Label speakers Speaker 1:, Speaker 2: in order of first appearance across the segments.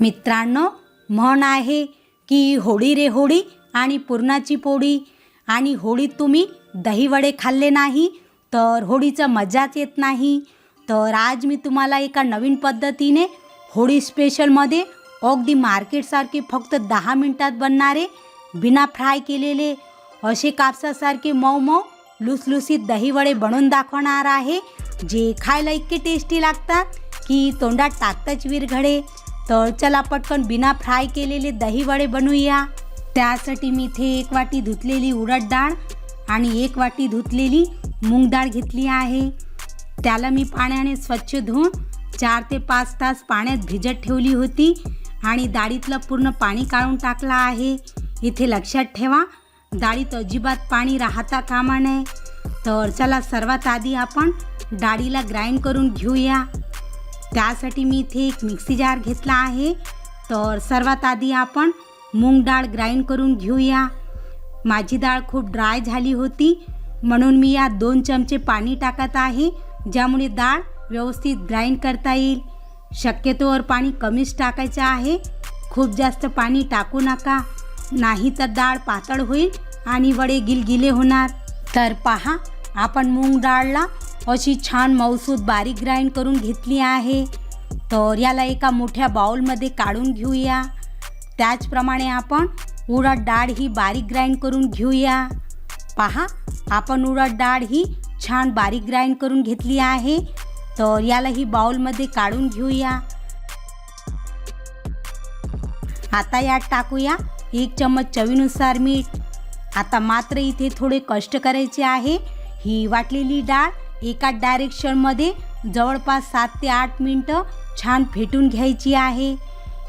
Speaker 1: मित्रांनो म्हण आहे की होळी रे होळी आणि पुरणाची पोळी. आणि होळीत तुम्ही दहीवडे खाल्ले नाही तर होळीचं मजाच येत नाही. तर आज मी तुम्हाला एका नवीन पद्धतीने होळी स्पेशलमध्ये अगदी मार्केटसारखे फक्त दहा मिनटात बनणारे बिना फ्राय केलेले असे कापसासारखे मऊ मऊ लुसलुसीत दहीवडे बनवून दाखवणार आहे. जे खायला इतके टेस्टी लागतात की तोंडात टाकताच विरघडे तर चला पटकन बिना फ्राय केलेले दहीवडे बनवूया. त्यासाठी मी इथे एक वाटी धुतलेली उडद डाळ आणि एक वाटी धुतलेली मूग डाळ घेतली आहे. त्याला मी पाण्याने स्वच्छ धुवून चार ते पाच तास पाण्यात भिजत ठेवली होती आणि डाळीतलं पूर्ण पाणी काढून टाकलं आहे. इथे लक्षात ठेवा डाळीत अजिबात पाणी राहता कामा नये. तर चला सर्वात आधी आपण डाळीला ग्राइंड करून घेऊया. त्यासाठी मी इथे एक मिक्सी जार घेतला आहे. तर सर्वात आधी आपण मूग डाळ ग्राइंड करून घेऊया. माझी डाळ खूप ड्राय झाली होती. म्हणून मी यात दोन चमचे पाणी टाकत आहे ज्यामुळे डाळ व्यवस्थित ग्राइंड करता येईल. शक्यतोवर पाणी कमीच टाकायचं आहे. खूप जास्त पाणी टाकू नका. नाही तर डाळ पातळ होईल आणि वडे गिलगिले होणार. तर पहा आपण मूग डाळला अशी छान मऊसूद बारीक ग्राइंड करून घेतली आहे. तर याला एका मोठ्या बाउलमध्ये काढून घेऊया. त्याचप्रमाणे आपण उडद डाळ ही बारीक ग्राइंड करून घेऊया. पहा आपण उडद डाळ ही छान बारीक ग्राइंड करून घेतली आहे. तर याला ही बाउलमध्ये काढून घेऊया. आता यात टाकूया एक चम्मच चवीनुसार मीठ. आता मात्र इथे थोडे कष्ट करायचे आहे. ही वाटलेली डाळ एका डायरेक्शनमध्ये जवळपास सात ते आठ मिनटं छान फेटून घ्यायची आहे.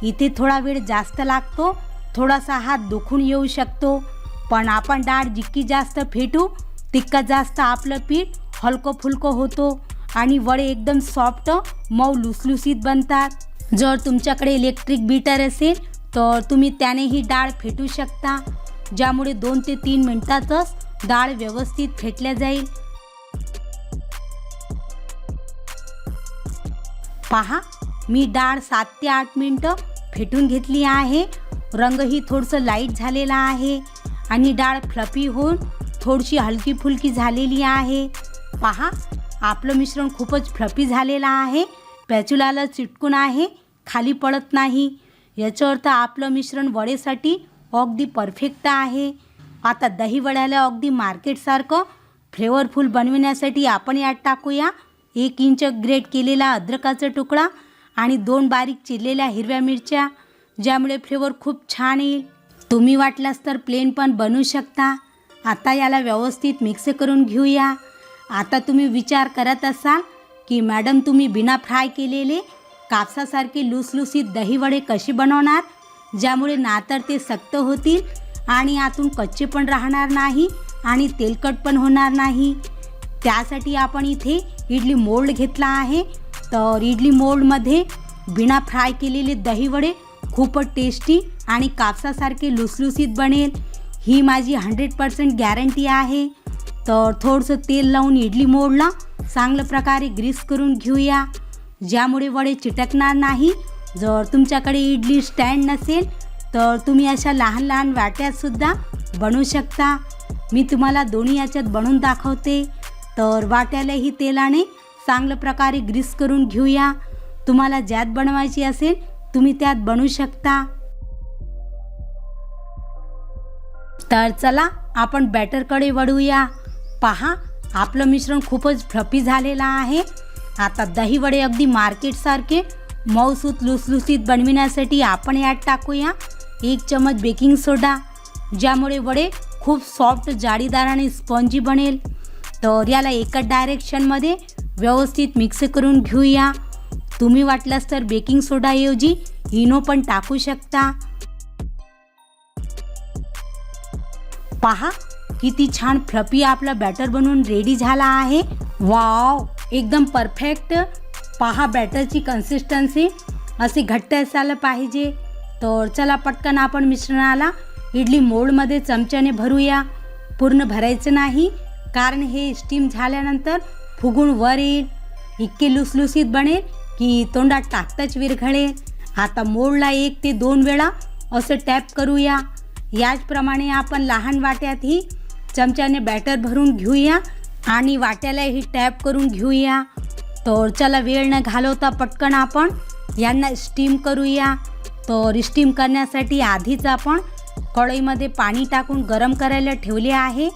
Speaker 1: इथे थोडा वेळ जास्त लागतो थोडासा हात दुखून येऊ शकतो. पण आपण डाळ जितकी जास्त फेटू तितकं जास्त आपलं पीठ हलकं फुलकं होतो आणि वडे एकदम सॉफ्ट मऊ लुसलुसीत बनतात. जर तुमच्याकडे इलेक्ट्रिक बीटर असेल तर तुम्ही त्यानेही डाळ फेटू शकता. ज्यामुळे दोन ते तीन मिनटातच डाळ व्यवस्थित फेटल्या जाईल. पहा मी डाळ सात ते आठ मिनटं फेटून घेतली आहे. रंगही थोडंसं लाइट झालेला आहे आणि डाळ फ्लफी होऊन थोडीशी हलकी फुलकी झालेली आहे. पहा आपलं मिश्रण खूपच फ्लफी झालेलं आहे. पॅचुलाला चिटकून आहे खाली पडत नाही. याचा अर्थ आपलं मिश्रण वडेसाठी अगदी परफेक्ट आहे. आता दही वड्याला अगदी मार्केटसारखं फ्लेवरफुल बनविण्यासाठी आपण यात टाकूया. एक इंच ग्रेट केलेला अद्रकाचा तुकडा आणि दोन बारीक चिरलेल्या हिरव्या मिरच्या ज्यामुळे फ्लेवर खूप छान येईल. तुम्ही वाटल्यास तर प्लेन पण बनवू शकता. आता याला व्यवस्थित मिक्स करून घेऊया. आता तुम्ही विचार करत असाल की मॅडम तुम्ही बिना फ्राय केलेले कापसासारखे लुसलुसीत दहीवडे कसे बनवणार? ज्यामुळे ना तर ते सक्त होतील आणि आतून कच्चे पण राहणार नाही आणि तेलकट पण होणार नाही. त्यासाठी आपण इथे इडली मोल्ड घेतला आहे. तर इडली मोल्डमध्ये बिना फ्राय केलेले दहीवडे खूपच टेस्टी आणि कापसासारखे लुसलुसीत बनेल. ही माझी हंड्रेड पर्सेंट गॅरंटी आहे. तर थोडंसं तेल लावून इडली मोडला चांगल्या प्रकारे ग्रीस करून घेऊया. ज्यामुळे वडे चिटकणार नाही. जर तुमच्याकडे इडली स्टँड नसेल तर तुम्ही अशा लहान लहान वाट्यातसुद्धा बनवू शकता. मी तुम्हाला दोन्ही याच्यात बनवून दाखवते. तर वाट्यालाही तेलाने चांगल्या प्रकारे ग्रीस करून घेऊया. तुम्हाला ज्यात बनवायची असेल तुम्ही त्यात बनवू शकता. तर चला आपण बॅटरकडे वळूया. पहा आपलं मिश्रण खूपच फ्लफी झालेलं आहे. आता दहीवडे अगदी मार्केटसारखे मऊसूत लुसलुसीत बनविण्यासाठी आपण यात टाकूया. एक चमच बेकिंग सोडा ज्यामुळे वडे खूप सॉफ्ट जाळीदार आणि स्पंजी बनेल. तर याला एका डायरेक्शनमध्ये व्यवस्थित मिक्स करून घेऊया. तुम्ही वाटल्यास तर बेकिंग सोडाऐवजी इनो पण टाकू शकता. पहा किती छान फ्लपी आपला बॅटर बनवून रेडी झाला आहे. वाव एकदम परफेक्ट पहा बॅटरची कन्सिस्टन्सी असे घट्ट असायला पाहिजे. तर चला पटकन आपण मिश्रणाला इडली मोडमध्ये चमच्याने भरूया. पूर्ण भरायचं नाही. कारण हे स्टीम झाल्यानंतर फुगून वर येईल इतके लुसलुसीत बनेल की तोंडात टाकताच विरघळेल आता मोडला एक ते दोन वेळा असं टॅप करूया. याचप्रमाणे आपण लहान वाट्यातही चमच्याने बॅटर भरून घेऊया आणि वाट्यालाही टॅप करून घेऊया. तर चला वेळ न घालवता पटकन आपण यांना स्टीम करूया. तर स्टीम करण्यासाठी आधीच आपण कढईमध्ये पाणी टाकून गरम करायला ठेवले आहे.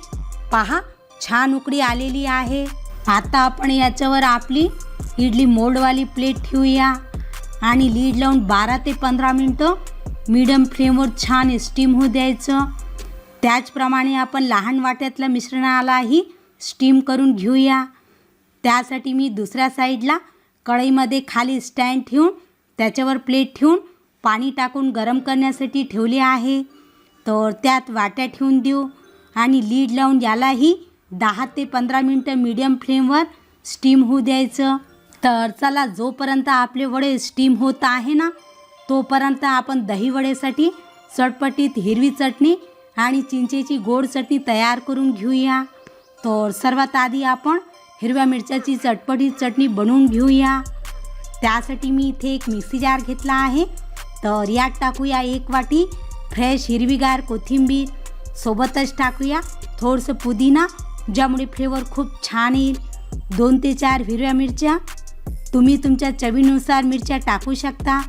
Speaker 1: पहा छान उकडी आलेली आहे. आता आपण याच्यावर आपली इडली मोल्डवाली प्लेट ठेवूया. आणि लीड लावून बारा ते पंधरा मिनटं मीडियम फ्लेमवर छान स्टीम होऊ द्यायचं. त्याचप्रमाणे आपण लहान वाट्यातल्या मिश्रणालाही स्टीम करून घेऊया. त्यासाठी मी दुसऱ्या साईडला कढईमध्ये खाली स्टँड ठेवून त्याच्यावर प्लेट ठेवून पाणी टाकून गरम करण्यासाठी ठेवले आहे. तर त्यात वाट्या ठेवून देऊ. आणि लीड लावून यालाही दहा ते पंधरा मिनटं मीडियम फ्लेमवर स्टीम होऊ द्यायचं. तर चला जोपर्यंत आपले वडे स्टीम होत आहे ना तोपर्यंत आपण दही वडेसाठी चटपटीत हिरवी चटणी आणि चिंचेची गोड चटणी तयार करून घेऊया. तर सर्वात आधी आपण हिरव्या मिरच्याची चटपटीत चटणी बनवून घेऊया. त्यासाठी मी इथे एक मिक्सी जार घेतला आहे. तर यात टाकूया एक वाटी फ्रेश हिरवीगार कोथिंबीर. सोबतच टाकूया थोडंसं पुदिना ज्यामुळे फ्लेवर खूप छान येईल. दोन ते चार हिरव्या मिरच्या. तुम्ही तुमच्या चवीनुसार मिरच्या टाकू शकता.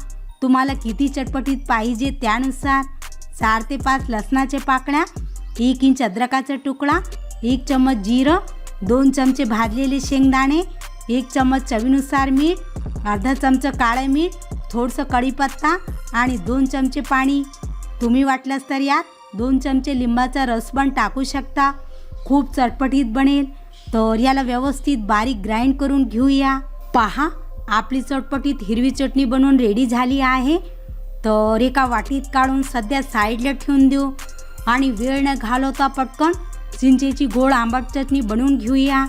Speaker 1: तुम्हाला किती चटपटीत पाहिजे त्यानुसार. चार ते पाच लसणाच्या पाकळ्या एक इंच अद्रकाचा तुकडा एक चम्मच जिरं दोन चमचे भाजलेले शेंगदाणे एक चम्मच चवीनुसार मीठ अर्धा चमचा काळं मीठ थोडंसं कढीपत्ता आणि दोन चमचे पाणी. तुम्ही वाटलंच तर यात दोन चमचे लिंबाचा रस पण टाकू शकता. खूप चटपटीत बनेल. तर याला व्यवस्थित बारीक ग्राइंड करून घेऊया. पहा आपली चटपटीत हिरवी चटणी बनवून रेडी झाली आहे. तर एका वाटीत काढून सध्या साईडला ठेवून देऊ. आणि वेळ न घालवता पटकन चिंचेची गोड आंबट चटणी बनवून घेऊया.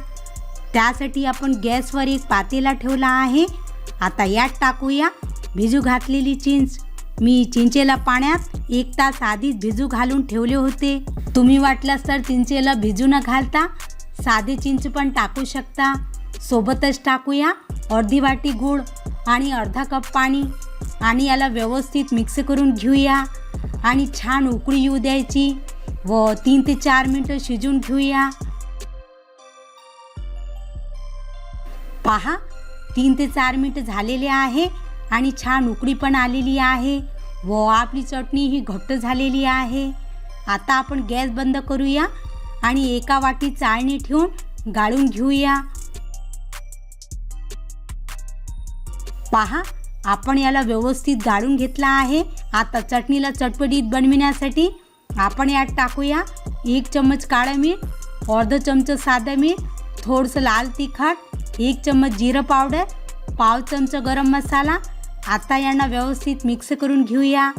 Speaker 1: त्यासाठी आपण गॅसवर एक पातेला ठेवला आहे. आता यात टाकूया भिजू घातलेली चिंच. मी चिंचेला पाण्यात एक तास आधीच भिजू घालून ठेवले होते. तुम्ही वाटल्यास तर चिंचेला भिजू न घालता साधे चिंच पण टाकू शकता. सोबतच टाकूया अर्धी वाटी गूळ आणि अर्धा कप पाणी आणि याला व्यवस्थित मिक्स करून घेऊया आणि छान उकळी येऊ द्यायची व तीन ते चार मिनटं शिजून घेऊया. पहा तीन ते चार मिनटं झालेले आहे आणि छान उकळी पण आलेली आहे व आपली चटणी ही घट्ट झालेली आहे. आता आपण गॅस बंद करूया आणि एका वाटी चाळणी ठेवून गाळून घेऊया. पहा आपण याला व्यवस्थित गाळून घेतला आहे. आता चटणीला चटपटीत बनविण्यासाठी आपण यात टाकूया एक चम्मच काळं मीठ अर्ध चमचं साधं मीठ थोडंसं लाल तिखट एक चम्मच जिरं पावडर पाव चमचा गरम मसाला. आता यांना व्यवस्थित मिक्स करून घेऊया.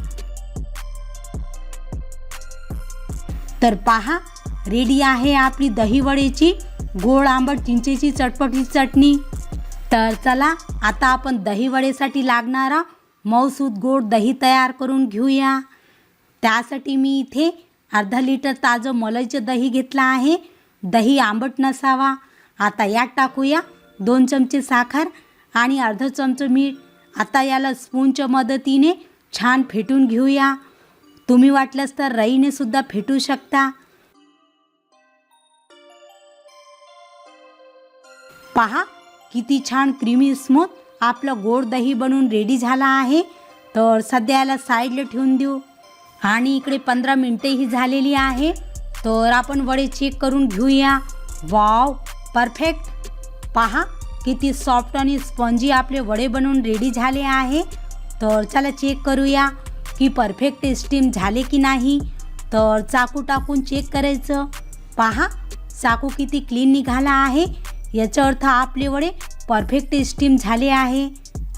Speaker 1: तर पहा रेडी आहे आपली दहीवडेची गोड आंबट चिंचेची चटपटी चटणी. तर चला आता आपण दहीवडेसाठी लागणारा मऊसूद गोड दही तयार करून घेऊया. त्यासाठी मी इथे अर्धा लिटर ताजं मलईचं दही घेतलं आहे. दही आंबट नसावा. आता यात टाकूया दोन चमचे साखर आणि अर्धा चमचं मीठ. आता याला स्पूनच्या मदतीने छान फेटून घेऊया. तुम्ही वाटलंच तर रईने सुद्धा फेटू शकता. पहा किती छान क्रीमी स्मूथ आपलं गोड दही बनवून रेडी झाला आहे. तर सध्या याला साईडला ठेवून देऊ. आणि इकडे पंधरा मिनटंही झालेली आहे. तर आपण वडे चेक करून घेऊया. वाव परफेक्ट पहा किती सॉफ्ट आणि स्पॉन्जी आपले वडे बनवून रेडी झाले आहे. तर चला चेक करूया. की परफेक्ट स्टीम झाले की नाही? तर चाकू टाकून चेक करायचं. पहा चाकू किती क्लीन निघाला आहे. याचा अर्थ आपले वडे परफेक्ट स्टीम झाले आहे.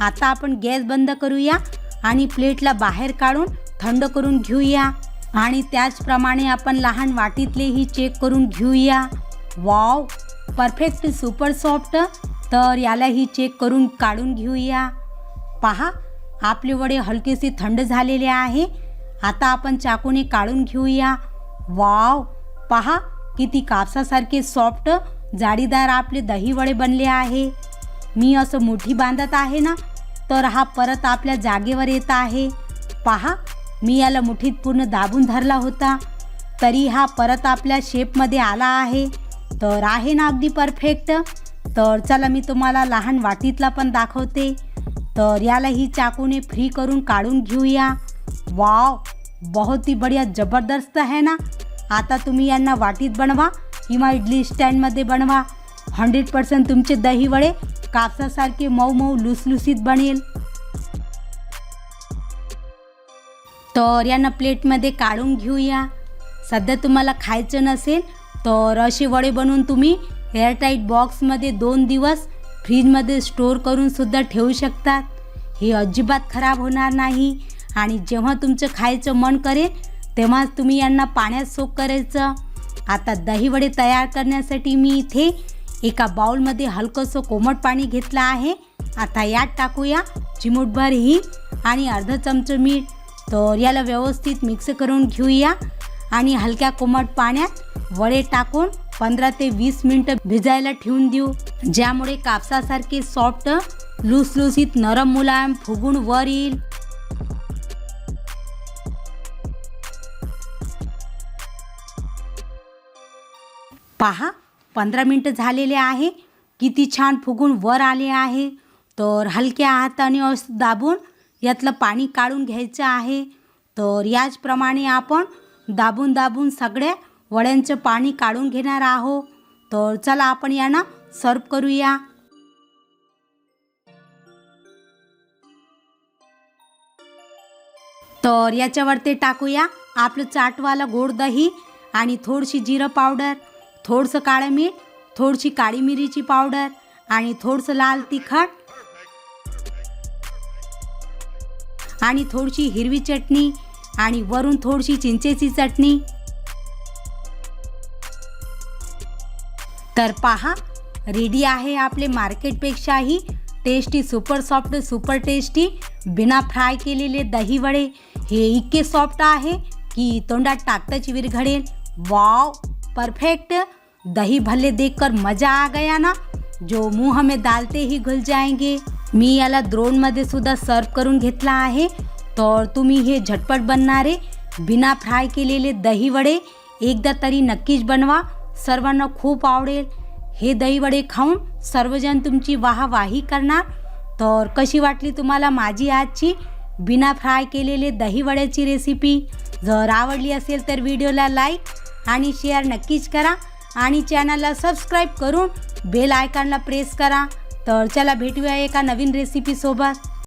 Speaker 1: आता आपण गॅस बंद करूया आणि प्लेटला बाहेर काढून थंड करून घेऊया. आणि त्याचप्रमाणे आपण लहान वाटीतलेही चेक करून घेऊया. वाव परफेक्ट सुपर सॉफ्ट तर यालाही चेक करून काढून घेऊया. पहा आपले वडे हलकेसे थंड झालेले आहे. आता आपण चाकूने काढून घेऊया. वाव! पहा किती कापसासारखे सॉफ्ट जाडीदार आपले दही वडे बनले आहे. मी असं मुठी बांधत आहे ना तर हा परत आपल्या जागेवर येत आहे. पहा मी याला मुठीत पूर्ण दाबून धरला होता. तरी हा परत आपल्या शेपमध्ये आला आहे. तर आहे ना अगदी परफेक्ट. तर चला मी तुम्हाला लहान वाटीतला पण दाखवते. तर याला ही चाकूने फ्री करून काढून घेऊया. वाव बहुत ही बढिया जबरदस्त आहे ना? आता तुम्ही यांना वाटीत बनवा किंवा इडली स्टँडमध्ये बनवा. हंड्रेड पर्सेंट तुमचे दही वडे कापसासारखे मऊ मऊ लुसलुसीत बनेल. तर यांना प्लेटमध्ये काढून घेऊया. सध्या तुम्हाला खायचं नसेल तर असे वडे बनवून तुम्ही एअरटाईट बॉक्समध्ये दोन दिवस फ्रीजमध्ये स्टोअर करूनसुद्धा ठेवू शकतात. हे अजिबात खराब होणार नाही. आणि जेव्हा तुमचं खायचं मन करेल तेव्हाच तुम्ही यांना पाण्यात सोक करायचं. आता दहीवडे तयार करण्यासाठी मी इथे एका बाउलमध्ये हलकंसं कोमट पाणी घेतलं आहे. आता यात टाकूया चिमूटभर ही आणि अर्ध चमचं मीठ. तर याला व्यवस्थित मिक्स करून घेऊया. आणि हलक्या कोमट पाण्यात वडे टाकून पंधरा ते वीस मिनटं भिजायला ठेवून देऊ. ज्यामुळे कापसासारखे सॉफ्ट लुसलुसीत नरम मुलायम फुगून वर येईल. पहा पंधरा मिनटं झालेले आहे. किती छान फुगून वर आले आहे. तर हलक्या हाताने असं दाबून यातलं पाणी काढून घ्यायचं आहे. तर याचप्रमाणे आपण दाबून दाबून सगळ्या वड्यांचं पाणी काढून घेणार आहोत. तर चला आपण यांना सर्व करूया. तर याच्यावर ते टाकूया. आपलं चाटवालं गोड दही आणि थोडीशी जिरं पावडर थोडंसं काळं मीठ थोडीशी काळी मिरीची पावडर आणि थोडंसं लाल तिखट आणि थोडीशी हिरवी चटणी आणि वरून थोडीशी चिंचेची चटणी. तर पहा रेडी आहे आपले मार्केटपेक्षाही. Tasty super soft super tasty बिना फ्राय केलेले दही वडे हे इतके सॉफ्ट आहे की तोंडात टाकताच विरघडेल वाव परफेक्ट दही भल्ले देखकर मज़ा आ गया ना? जो मुँह में डालते ही घुल जाएँगे. मी याला द्रोणमध्ये सुद्धा सर्व करून घेतला आहे. तर तुम्ही हे झटपट बनणारे, बिना फ्राय केलेले दही वडे एकदा तरी नक्कीच बनवा. सर्वांना खूप आवडेल. हे दहीवडे खाऊन सर्वजण तुमची वाहवाही करणार. तर कशी वाटली तुम्हाला माझी आजची बिना फ्राय केलेले दहीवड्याची रेसिपी जर आवडली असेल तर व्हिडिओला लाईक आणि शेअर नक्कीच करा आणि चॅनलला सबस्क्राईब करून बेल आयकॉनला प्रेस करा. तर चला भेटूया एका नवीन रेसिपीसोबत